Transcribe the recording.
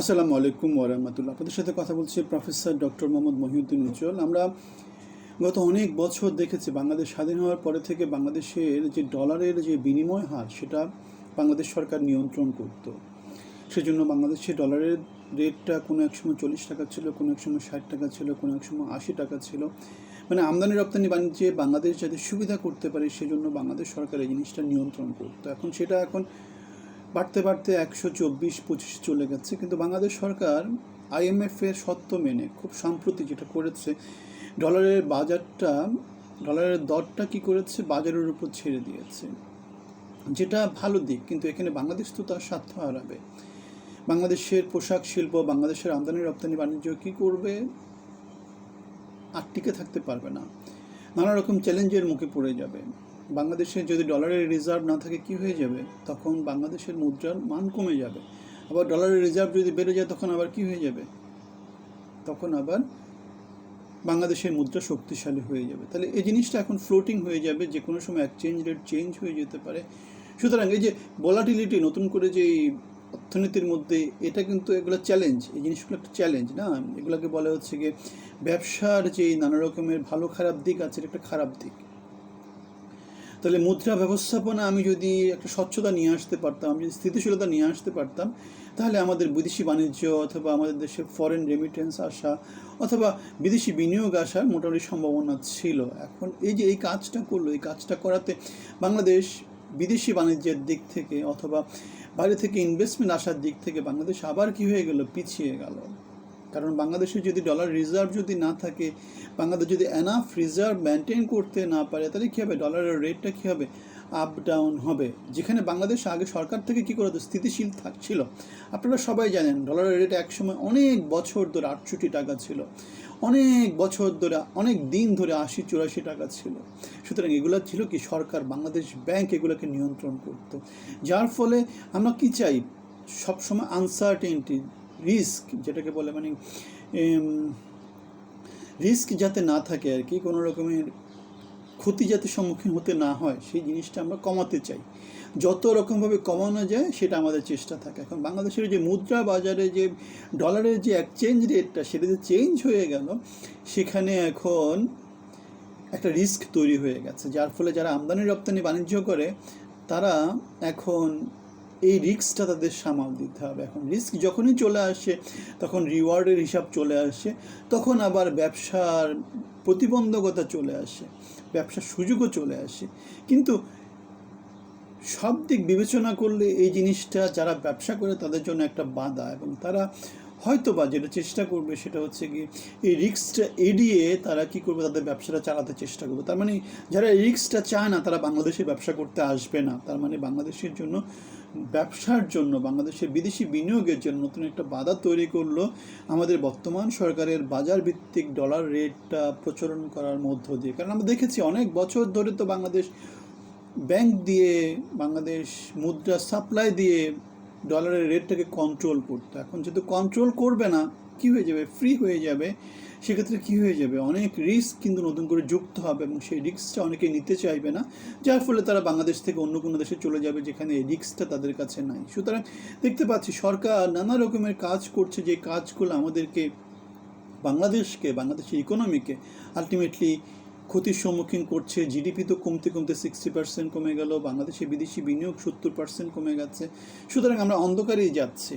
আসসালামু আলাইকুম ওরহমতুল্লাহ আপনাদের সাথে কথা বলছি প্রফেসর ডক্টর মোহাম্মদ মহিউদ্দিন উজ্জ্বল। আমরা গত অনেক বছর দেখেছি বাংলাদেশ স্বাধীন হওয়ার পরে থেকে বাংলাদেশের যে ডলারের যে বিনিময় হার, সেটা বাংলাদেশ সরকার নিয়ন্ত্রণ করত। সেজন্য বাংলাদেশে ডলারের রেটটা কোনো এক সময় চল্লিশ টাকা ছিল, কোনো এক সময় ষাট টাকা ছিল, কোনো এক সময় আশি টাকা ছিল। মানে আমদানি, রপ্তানি, বাণিজ্যে বাংলাদেশ যাতে সুবিধা করতে পারে, সেজন্য বাংলাদেশ সরকার এই জিনিসটা নিয়ন্ত্রণ করতো। এখন সেটা এখন বাড়তে বাড়তে একশো চব্বিশ, পঁচিশ চলে গেছে। কিন্তু বাংলাদেশ সরকার আইএমএফ এর সত্য মেনে, খুব সম্প্রতি যেটা করেছে, ডলারের বাজারটা, ডলারের দরটা কি করেছে, বাজারের উপর ছেড়ে দিয়েছে। যেটা ভালো দিক, কিন্তু এখানে বাংলাদেশ তো তার স্বার্থ হারাবে। বাংলাদেশের পোশাক শিল্প, বাংলাদেশের আমদানি, রপ্তানি, বাণিজ্য কি করবে? আর টিকে থাকতে পারবে না। নানা রকম চ্যালেঞ্জের মুখে পড়ে যাবে। বাংলাদেশে যদি ডলারের রিজার্ভ না থাকে, কি হয়ে যাবে? তখন বাংলাদেশের মুদ্রার মান কমে যাবে। আবার ডলারের রিজার্ভ যদি বেড়ে যায়, তখন আবার কি হয়ে যাবে? তখন আবার বাংলাদেশের মুদ্রা শক্তিশালী হয়ে যাবে। তাহলে এই জিনিসটা এখন ফ্লোটিং হয়ে যাবে, যে কোনো সময় এক্সচেঞ্জ রেট চেঞ্জ হয়ে যেতে পারে। সুতরাং এই যে ভোলাটিলিটি নতুন করে যে অর্থনীতির মধ্যে, এটা কিন্তু এগুলো চ্যালেঞ্জ এই জিনিসগুলো একটা চ্যালেঞ্জ না? এগুলোকে বলা হচ্ছে গিয়ে ব্যবসার যে নানা রকমের ভালো খারাপ দিক আছে, এটা একটা খারাপ দিক। তাহলে মুদ্রা ব্যবস্থাপনা আমি যদি একটা স্বচ্ছতা নিয়ে আসতে পারতাম যদি স্থিতিশীলতা নিয়ে আসতে পারতাম, তাহলে আমাদের বিদেশি বাণিজ্য অথবা আমাদের দেশে ফরেন রেমিটেন্স আসা অথবা বিদেশি বিনিয়োগ আসার মোটামুটি সম্ভাবনা ছিল। এখন এই যে এই কাজটা করল, এই কাজটা করাতে বাংলাদেশ বিদেশি বাণিজ্যের দিক থেকে অথবা বাইরে থেকে ইনভেস্টমেন্ট আসার দিক থেকে বাংলাদেশ আবার কি হয়ে গেল? পিছিয়ে গেল। কারণ বাংলাদেশে যদি ডলার রিজার্ভ যদি না থাকে, বাংলাদেশ যদি এনাফ রিজার্ভ মেনটেন করতে না পারে, তাহলে কী হবে? ডলারের রেটটা কী হবে? আপ ডাউন হবে। যেখানে বাংলাদেশ আগে সরকার থেকে কী করতো? স্থিতিশীল থাকছিল আপনারা সবাই জানেন ডলারের রেট একসময় অনেক বছর ধরে আটষট্টি টাকা ছিল। অনেক বছর ধরে, অনেক দিন ধরে আশি, চুরাশি টাকা ছিল। সুতরাং এগুলো ছিল কি? সরকার, বাংলাদেশ ব্যাংক এগুলোকে নিয়ন্ত্রণ করত। যার ফলে আমরা কি চাই? সবসময় আনসার্টেনটি রিস্ক, যেটাকে বলে মানে রিস্ক যাতে না থাকে আর কি, কোনো রকমের ক্ষতি যাতে সম্মুখীন হতে না হয়, সেই জিনিসটা আমরা কমাতে চাই। যত রকমভাবে কমানো যায়, সেটা আমাদের চেষ্টা থাকে। এখন বাংলাদেশের যে মুদ্রা বাজারে যে ডলারের যে এক্সচেঞ্জ রেটটা সেটা যে চেঞ্জ হয়ে গেল, সেখানে এখন একটা রিস্ক তৈরি হয়ে গেছে। যার ফলে যারা আমদানি রপ্তানি বাণিজ্য করে, তারা এখন এই রিস্কটা তাদের সামাল দিতে হবে। এখন রিস্ক যখনই চলে আসে, তখন রিওয়ার্ডের হিসাব চলে আসে, তখন আবার ব্যবসার প্রতিবন্ধকতা চলে আসে, ব্যবসার সুযোগও চলে আসে। কিন্তু সব দিক বিবেচনা করলে এই জিনিসটা যারা ব্যবসা করে তাদের জন্য একটা বাধা এবং তারা হয়তো বা যেটা চেষ্টা করবে সেটা হচ্ছে কি এই রিক্সটা এড়িয়ে তারা কি করবে, তাদের ব্যবসাটা চালাতে চেষ্টা করবে। তার মানে যারা রিস্কটা চায় না, তারা বাংলাদেশে ব্যবসা করতে আসবে না। তার মানে বাংলাদেশের জন্য, ব্যবসার জন্য, বাংলাদেশের বিদেশি বিনিয়োগের জন্য নতুন একটা বাধা তৈরি করল আমাদের বর্তমান সরকারের বাজার ভিত্তিক ডলার রেটটা প্রচলন করার মধ্য দিয়ে। কারণ আমরা দেখেছি অনেক বছর ধরে তো বাংলাদেশ ব্যাংক দিয়ে, বাংলাদেশ মুদ্রা সাপ্লাই দিয়ে ডলারের রেটটাকে কন্ট্রোল করতো। এখন যেহেতু কন্ট্রোল করবে না, কি হয়ে যাবে? ফ্রি হয়ে যাবে। সেক্ষেত্রে কি হয়ে যাবে? অনেক রিস্ক কিন্তু নতুন করে যুক্ত হবে এবং সেই রিস্কটা অনেকে নিতে চাইবে না, যার ফলে তারা বাংলাদেশ থেকে অন্য কোনো দেশে চলে যাবে যেখানে এই রিস্কটা তাদের কাছে নাই। সুতরাং দেখতে পাচ্ছি সরকার নানা রকমের কাজ করছে, যে কাজগুলো আমাদেরকে বাংলাদেশকে, বাংলাদেশের ইকোনমিকে আলটিমেটলি ক্ষতির সম্মুখীন করছে। জিডিপি তো কমতে কমতে সিক্সটি পার্সেন্ট কমে গেল। বাংলাদেশে বিদেশি বিনিয়োগ সত্তর পার্সেন্ট কমে গেছে। সুতরাং আমরা অন্ধকারেই যাচ্ছি।